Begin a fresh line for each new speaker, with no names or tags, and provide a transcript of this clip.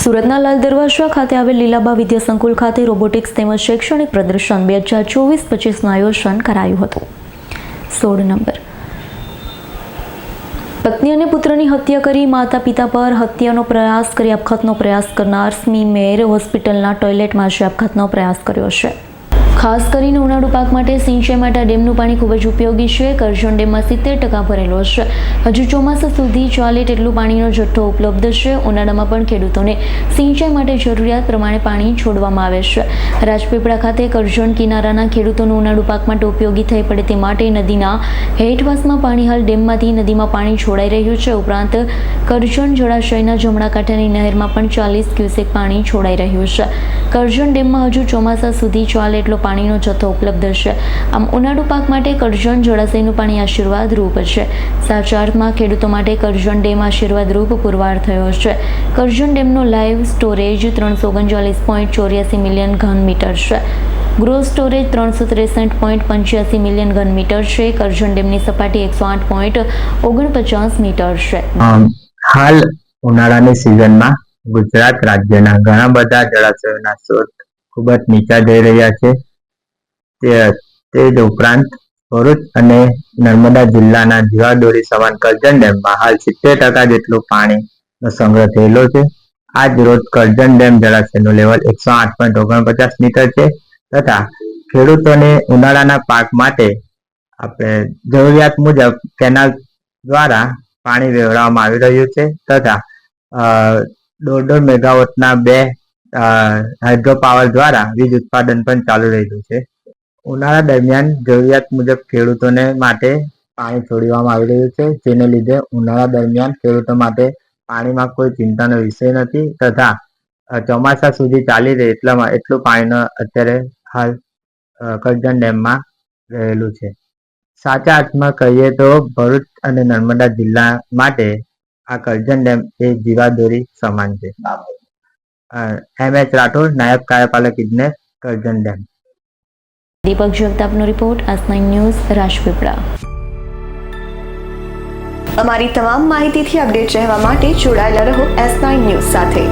સુરતના લાલ દરવાજા ખાતે આવેલ લીલાબા વિદ્યા સંકુલ ખાતે રોબોટિક્સ તેમજ શૈક્ષણિક પ્રદર્શન બે હજાર ચોવીસ પચીસનું આયોજન કરાયું હતું. સોળ નંબર પત્ની અને પુત્રની હત્યા કરી માતા પિતા પર હત્યાનો પ્રયાસ કરી આપઘાતનો પ્રયાસ કરનાર સ્મી મેર હોસ્પિટલના ટોયલેટમાં જે આપઘાતનો પ્રયાસ કર્યો છે. ખાસ કરીને ઉનાળુ પાક માટે સિંચાઈ માટે ડેમનું પાણી ખૂબ જ ઉપયોગી છે. કરજણ ડેમમાં સિત્તેર ટકા ભરેલો છે હજુ ચોમાસા સુધી ચાલે તેટલું પાણીનો જથ્થો ઉપલબ્ધ છે. ઉનાળામાં પણ ખેડૂતોને સિંચાઈ માટે જરૂરિયાત પ્રમાણે પાણી છોડવામાં આવે છે. રાજપીપળા ખાતે કરજણ કિનારાના ખેડૂતોનું ઉનાળુ પાક માટે ઉપયોગી થઈ પડે તે માટે નદીના હેઠવાસમાં પાણી હાલ ડેમમાંથી નદીમાં પાણી છોડાઈ રહ્યું છે. ઉપરાંત કરજણ જળાશયના જમણા કાંઠાની નહેરમાં પણ ચાલીસ ક્યુસેક પાણી છોડાઈ રહ્યું છે. કરજણ ડેમમાં હજુ ચોમાસા સુધી ચાલે એટલો પાણીનો જથ્થો ઉપલબ્ધ છે આમ ઉનાળુ પાક માટે કરજણ જળાશયનું પાણી આશીર્વાદ રૂપ છે સાચા અર્થમાં ખેડૂતો માટે કરજણ ડેમ આશીર્વાદ રૂપ પુરવાર થયો છે કરજણ ડેમનો લાઈવ સ્ટોરેજ ત્રણસો ઓગણચાલીસ પોઈન્ટ ચોર્યાસી મિલિયન ઘન મીટર છે. ગ્રોસ સ્ટોરેજ ત્રણસો ત્રેસઠ પોઈન્ટ પંચ્યાસી મિલિયન ઘન મીટર છે. કરજણ ડેમની સપાટી એકસો આઠ પોઈન્ટ ઓગણપચાસ મીટર છે.
હાલ ઉનાળાની સિઝનમાં ગુજરાત રાજ્યના ઘણા બધા જળાશયોના સ્ત્રોત ખૂબ જ નીચા જઈ રહ્યા છે. તે તે જ ઉપરાંત ભરૂચ અને નર્મદા જિલ્લાના જીવાદોરી સમાન કરજણ ડેમમાં હાલ સિત્તેર ટકા જેટલું પાણીનો સંગ્રહ થયેલો છે. આજ રોજ કરજણ ડેમ જળાશયનું લેવલ એકસો આઠ પોઈન્ટ ઓગણપચાસ મીટર છે તથા ખેડૂતોને ઉનાળાના પાક માટે આપણે જરૂરિયાત મુજબ કેનાલ દ્વારા પાણી વેવડાવવામાં આવી રહ્યું છે તથા દોઢ દોઢ મેગાવોટના બે હાઇડ્રો પાવર દ્વારા વીજ ઉત્પાદન પણ ચાલુ રહ્યું છે. ઉનાળા દરમિયાન જરૂરિયાત મુજબ ખેડૂતોને માટે પાણી છોડવામાં આવી રહ્યું છે, જેને લીધે ઉનાળા દરમિયાન ખેડૂતો માટે પાણીમાં કોઈ ચિંતાનો વિષય નથી તથા ચોમાસા સુધી ચાલી રહે એટલામાં એટલું પાણીનો અત્યારે હાલ કરજણ ડેમમાં રહેલું છે. સાચા અર્થમાં કહીએ તો ભરૂચ અને નર્મદા જિલ્લા માટે આ કરજણ ડેમ એ જીવાદોરી સમાન છે. એમ એચ રાઠોડ, નાયબ કાર્યપાલક ઇજનેર, કરજણ ડેમ.
દીપક જગતાપનો રિપોર્ટ આસનાઈ ન્યૂઝ, રાજપીપળા.
અમારી તમામ માહિતીથી અપડેટ રહેવા માટે જોડાયેલા રહો એસ નાઇન ન્યૂઝ સાથે.